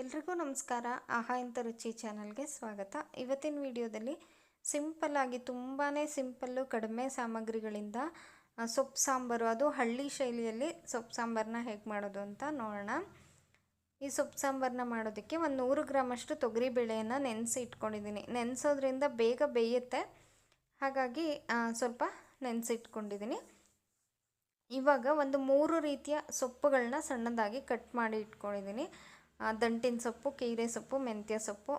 ಎಲ್ರಿಗೂ ನಮಸ್ಕಾರ. ಆಹಾ ಇಂಥ ರುಚಿ ಚಾನಲ್ಗೆ ಸ್ವಾಗತ. ಇವತ್ತಿನ ವಿಡಿಯೋದಲ್ಲಿ ಸಿಂಪಲ್ಲಾಗಿ ತುಂಬಾ ಸಿಂಪಲ್ಲು ಕಡಿಮೆ ಸಾಮಗ್ರಿಗಳಿಂದ ಸೊಪ್ಪು ಸಾಂಬಾರು, ಅದು ಹಳ್ಳಿ ಶೈಲಿಯಲ್ಲಿ ಸೊಪ್ಪು ಸಾಂಬಾರನ್ನ ಹೇಗೆ ಮಾಡೋದು ಅಂತ ನೋಡೋಣ. ಈ ಸೊಪ್ಪು ಸಾಂಬಾರನ್ನ ಮಾಡೋದಕ್ಕೆ ಒಂದು ನೂರು ಗ್ರಾಮಷ್ಟು ತೊಗರಿ ಬೇಳೆಯನ್ನು ನೆನೆಸಿ ಇಟ್ಕೊಂಡಿದ್ದೀನಿ. ನೆನೆಸೋದ್ರಿಂದ ಬೇಗ ಬೇಯುತ್ತೆ. ಹಾಗಾಗಿ ಸ್ವಲ್ಪ ನೆನೆಸಿಟ್ಕೊಂಡಿದ್ದೀನಿ ಇವಾಗ ಒಂದು ಮೂರು ರೀತಿಯ ಸೊಪ್ಪುಗಳನ್ನ ಸಣ್ಣದಾಗಿ ಕಟ್ ಮಾಡಿ ಇಟ್ಕೊಂಡಿದ್ದೀನಿ. ದಂಟಿನ ಸೊಪ್ಪು, ಕೀರೆ ಸೊಪ್ಪು, ಮೆಂತ್ಯ ಸೊಪ್ಪು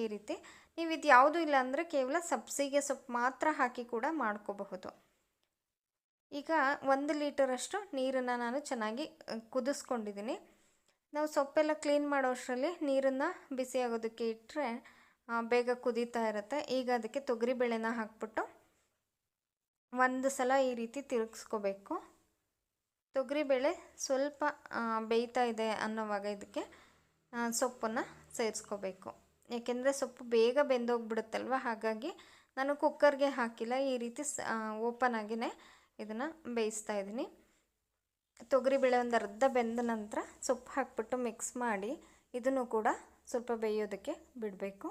ಈ ರೀತಿ. ನೀವು ಇದು ಯಾವುದೂ ಇಲ್ಲ ಅಂದರೆ ಕೇವಲ ಸಬ್ಸಿಗೆ ಸೊಪ್ಪು ಮಾತ್ರ ಹಾಕಿ ಕೂಡ ಮಾಡ್ಕೋಬಹುದು. ಈಗ ಒಂದು ಲೀಟರಷ್ಟು ನೀರನ್ನು ನಾನು ಚೆನ್ನಾಗಿ ಕುದಿಸ್ಕೊಂಡಿದ್ದೀನಿ. ನಾವು ಸೊಪ್ಪೆಲ್ಲ ಕ್ಲೀನ್ ಮಾಡೋ ಅಷ್ಟರಲ್ಲಿ ನೀರನ್ನು ಬಿಸಿ ಆಗೋದಕ್ಕೆ ಇಟ್ಟರೆ ಬೇಗ ಕುದೀತಾ ಇರುತ್ತೆ. ಈಗ ಅದಕ್ಕೆ ತೊಗರಿಬೇಳೆನ ಹಾಕ್ಬಿಟ್ಟು ಒಂದು ಸಲ ಈ ರೀತಿ ತಿರುಗಿಸ್ಕೋಬೇಕು. ತೊಗರಿಬೇಳೆ ಸ್ವಲ್ಪ ಬೇಯ್ತಾ ಇದೆ ಅನ್ನೋವಾಗ ಇದಕ್ಕೆ ಸೊಪ್ಪನ್ನು ಸೇರಿಸ್ಕೋಬೇಕು. ಯಾಕೆಂದರೆ ಸೊಪ್ಪು ಬೇಗ ಬೆಂದೋಗ್ಬಿಡುತ್ತಲ್ವ? ಹಾಗಾಗಿ ನಾನು ಕುಕ್ಕರ್ಗೆ ಹಾಕಿಲ್ಲ. ಈ ರೀತಿ ಓಪನ್ ಆಗಿನೇ ಇದನ್ನು ಬೇಯಿಸ್ತಾ ಇದ್ದೀನಿ. ತೊಗರಿಬೇಳೆ ಒಂದು ಅರ್ಧ ಬೆಂದ ನಂತರ ಸೊಪ್ಪು ಹಾಕ್ಬಿಟ್ಟು ಮಿಕ್ಸ್ ಮಾಡಿ ಇದನ್ನು ಕೂಡ ಸ್ವಲ್ಪ ಬೇಯೋದಕ್ಕೆ ಬಿಡಬೇಕು.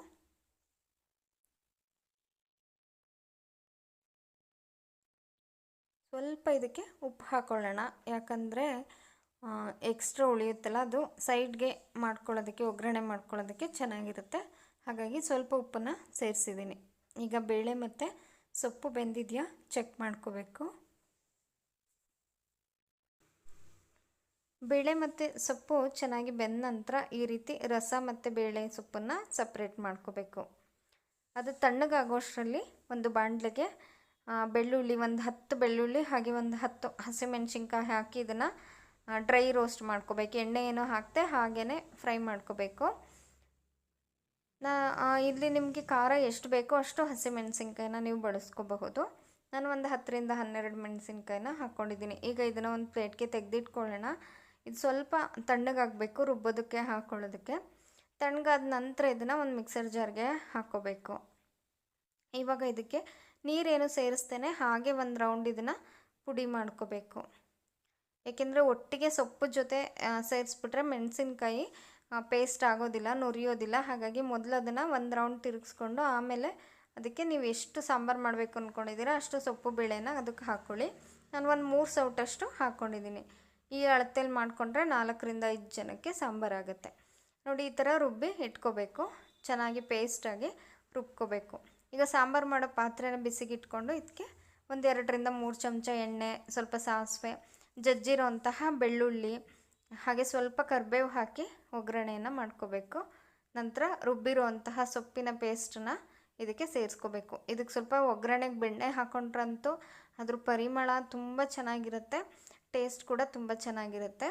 ಸ್ವಲ್ಪ ಇದಕ್ಕೆ ಉಪ್ಪು ಹಾಕ್ಕೊಳ್ಳೋಣ ಯಾಕಂದರೆ ಎಕ್ಸ್ಟ್ರಾ ಉಳಿಯುತ್ತಲ್ಲ, ಅದು ಸೈಡ್ಗೆ ಮಾಡ್ಕೊಳ್ಳೋದಕ್ಕೆ, ಒಗ್ಗರಣೆ ಮಾಡ್ಕೊಳ್ಳೋದಕ್ಕೆ ಚೆನ್ನಾಗಿರುತ್ತೆ. ಹಾಗಾಗಿ ಸ್ವಲ್ಪ ಉಪ್ಪನ್ನು ಸೇರಿಸಿದ್ದೀನಿ. ಈಗ ಬೇಳೆ ಮತ್ತು ಸೊಪ್ಪು ಬೆಂದಿದೆಯಾ ಚೆಕ್ ಮಾಡ್ಕೋಬೇಕು. ಬೇಳೆ ಮತ್ತು ಸೊಪ್ಪು ಚೆನ್ನಾಗಿ ಬೆಂದ ನಂತರ ಈ ರೀತಿ ರಸ ಮತ್ತು ಬೇಳೆ ಸೊಪ್ಪನ್ನು ಸಪ್ರೇಟ್ ಮಾಡ್ಕೋಬೇಕು. ಅದು ತಣ್ಣಗಾಗೋಷ್ಟರಲ್ಲಿ ಒಂದು ಬಾಣಲೆಗೆ ಬೆಳ್ಳುಳ್ಳಿ, ಒಂದು ಹತ್ತು ಬೆಳ್ಳುಳ್ಳಿ, ಹಾಗೆ ಒಂದು ಹತ್ತು ಹಸಿಮೆಣ್ಸಿನ್ಕಾಯಿ ಹಾಕಿ ಇದನ್ನು ಡ್ರೈ ರೋಸ್ಟ್ ಮಾಡ್ಕೋಬೇಕು. ಎಣ್ಣೆ ಏನೋ ಹಾಕ್ತೆ ಹಾಗೇ ಫ್ರೈ ಮಾಡ್ಕೋಬೇಕು. ನಾ ಇಲ್ಲಿ ನಿಮಗೆ ಖಾರ ಎಷ್ಟು ಬೇಕೋ ಅಷ್ಟು ಹಸಿಮೆಣಸಿನ್ಕಾಯಿನ ನೀವು ಬಳಸ್ಕೋಬಹುದು. ನಾನು ಒಂದು ಹತ್ತರಿಂದ ಹನ್ನೆರಡು ಮೆಣಸಿನ್ಕಾಯಿನ ಹಾಕ್ಕೊಂಡಿದ್ದೀನಿ ಈಗ ಇದನ್ನು ಒಂದು ಪ್ಲೇಟ್ಗೆ ತೆಗೆದಿಟ್ಕೊಳ್ಳೋಣ. ಇದು ಸ್ವಲ್ಪ ತಣ್ಣಗಾಗಬೇಕು, ರುಬ್ಬೋದಕ್ಕೆ ಹಾಕ್ಕೊಳ್ಳೋದಕ್ಕೆ ತಣ್ಣಗಾದ ನಂತರ ಇದನ್ನು ಒಂದು ಮಿಕ್ಸರ್ ಜಾರ್ಗೆ ಹಾಕ್ಕೋಬೇಕು ಇವಾಗ ಇದಕ್ಕೆ ನೀರೇನು ಸೇರಿಸ್ತೇನೆ, ಹಾಗೆ ಒಂದು ರೌಂಡ್ ಇದನ್ನು ಪುಡಿ ಮಾಡ್ಕೋಬೇಕು. ಏಕೆಂದರೆ ಒಟ್ಟಿಗೆ ಸೊಪ್ಪು ಜೊತೆ ಸೇರಿಸ್ಬಿಟ್ರೆ ಮೆಣಸಿನ್ಕಾಯಿ ಪೇಸ್ಟ್ ಆಗೋದಿಲ್ಲ, ನುರಿಯೋದಿಲ್ಲ. ಹಾಗಾಗಿ ಮೊದಲು ಅದನ್ನು ಒಂದು ರೌಂಡ್ ತಿರುಗಿಸ್ಕೊಂಡು ಆಮೇಲೆ ಅದಕ್ಕೆ ನೀವು ಎಷ್ಟು ಸಾಂಬಾರು ಮಾಡಬೇಕು ಅಂದ್ಕೊಂಡಿದ್ದೀರಾ ಅಷ್ಟು ಸೊಪ್ಪು ಬೇಳೆನ ಅದಕ್ಕೆ ಹಾಕ್ಕೊಳ್ಳಿ ನಾನು ಒಂದು ಮೂರು ಸೌಟಷ್ಟು ಹಾಕ್ಕೊಂಡಿದ್ದೀನಿ ಈ ಅಳತೆಯಲ್ಲಿ ಮಾಡಿಕೊಂಡ್ರೆ ನಾಲ್ಕರಿಂದ ಐದು ಜನಕ್ಕೆ ಸಾಂಬಾರಾಗುತ್ತೆ ನೋಡಿ, ಈ ಥರ ರುಬ್ಬಿ ಇಟ್ಕೋಬೇಕು. ಚೆನ್ನಾಗಿ ಪೇಸ್ಟಾಗಿ ರುಬ್ಕೋಬೇಕು. ಈಗ ಸಾಂಬಾರು ಮಾಡೋ ಪಾತ್ರೆನ ಬಿಸಿಗಿಟ್ಕೊಂಡು ಇದಕ್ಕೆ ಒಂದು ಎರಡರಿಂದ ಮೂರು ಚಮಚ ಎಣ್ಣೆ, ಸ್ವಲ್ಪ ಸಾಸಿವೆ ಜಜ್ಜಿರೋ ಅಂತಹ ಬೆಳ್ಳುಳ್ಳಿ, ಹಾಗೆ ಸ್ವಲ್ಪ ಕರಿಬೇವು ಹಾಕಿ ಒಗ್ಗರಣೆಯನ್ನು ಮಾಡ್ಕೋಬೇಕು. ನಂತರ ರುಬ್ಬಿರೋ ಅಂತಹ ಸೊಪ್ಪಿನ ಪೇಸ್ಟನ್ನ ಇದಕ್ಕೆ ಸೇರಿಸ್ಕೋಬೇಕು. ಇದಕ್ಕೆ ಸ್ವಲ್ಪ ಒಗ್ಗರಣೆಗೆ ಬೆಣ್ಣೆ ಹಾಕೊಂಡ್ರಂತೂ ಅದ್ರ ಪರಿಮಳ ತುಂಬ ಚೆನ್ನಾಗಿರುತ್ತೆ, ಟೇಸ್ಟ್ ಕೂಡ ತುಂಬ ಚೆನ್ನಾಗಿರುತ್ತೆ.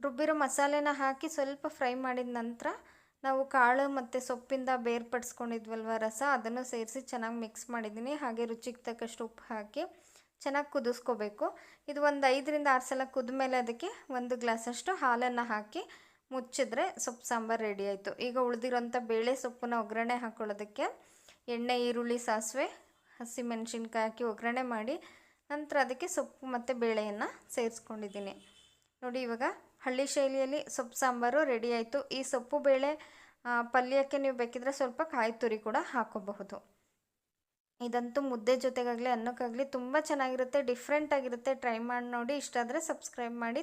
ರುಬ್ಬಿರೋ ಮಸಾಲೆನ ಹಾಕಿ ಸ್ವಲ್ಪ ಫ್ರೈ ಮಾಡಿದ ನಂತರ ನಾವು ಕಾಳು ಮತ್ತು ಸೊಪ್ಪಿಂದ ಬೇರ್ಪಡಿಸ್ಕೊಂಡಿದ್ವಲ್ವ ರಸ, ಅದನ್ನು ಸೇರಿಸಿ ಚೆನ್ನಾಗಿ ಮಿಕ್ಸ್ ಮಾಡಿದ್ದೀನಿ. ಹಾಗೆ ರುಚಿಗೆ ತಕ್ಕಷ್ಟು ಉಪ್ಪು ಹಾಕಿ ಚೆನ್ನಾಗಿ ಕುದಿಸ್ಕೋಬೇಕು. ಇದು ಒಂದು ಐದರಿಂದ ಆರು ಸಲ ಕುದ್ಮೇಲೆ ಅದಕ್ಕೆ ಒಂದು ಗ್ಲಾಸಷ್ಟು ಹಾಲನ್ನು ಹಾಕಿ ಮುಚ್ಚಿದ್ರೆ ಸೊಪ್ಪು ಸಾಂಬಾರು ರೆಡಿ ಆಯಿತು. ಈಗ ಉಳಿದಿರೋಂಥ ಬೇಳೆ ಸೊಪ್ಪನ್ನ ಒಗ್ಗರಣೆ ಹಾಕ್ಕೊಳ್ಳೋದಕ್ಕೆ ಎಣ್ಣೆ, ಈರುಳ್ಳಿ, ಸಾಸಿವೆ, ಹಸಿಮೆಣಸಿನ್ಕಾಯಿ ಹಾಕಿ ಒಗ್ಗರಣೆ ಮಾಡಿ ನಂತರ ಅದಕ್ಕೆ ಸೊಪ್ಪು ಮತ್ತು ಬೇಳೆಯನ್ನು ಸೇರಿಸ್ಕೊಂಡಿದ್ದೀನಿ. ನೋಡಿ ಇವಾಗ ಹಳ್ಳಿ ಶೈಲಿಯಲ್ಲಿ ಸೊಪ್ಪು ಸಾಂಬಾರು ರೆಡಿ ಆಯಿತು. ಈ ಸೊಪ್ಪು, ಬೇಳೆ ಪಲ್ಯಕ್ಕೆ ನೀವು ಬೇಕಿದ್ರೆ ಸ್ವಲ್ಪ ಕಾಯಿ ತುರಿ ಕೂಡ ಹಾಕೋಬಹುದು. ಇದಂತೂ ಮುದ್ದೆ ಜೊತೆಗಾಗಲಿ ಅನ್ನಕ್ಕಾಗಲಿ ತುಂಬ ಚೆನ್ನಾಗಿರುತ್ತೆ ಡಿಫ್ರೆಂಟ್ ಆಗಿರುತ್ತೆ. ಟ್ರೈ ಮಾಡಿ ನೋಡಿ. ಇಷ್ಟ ಆದರೆ ಸಬ್ಸ್ಕ್ರೈಬ್ ಮಾಡಿ.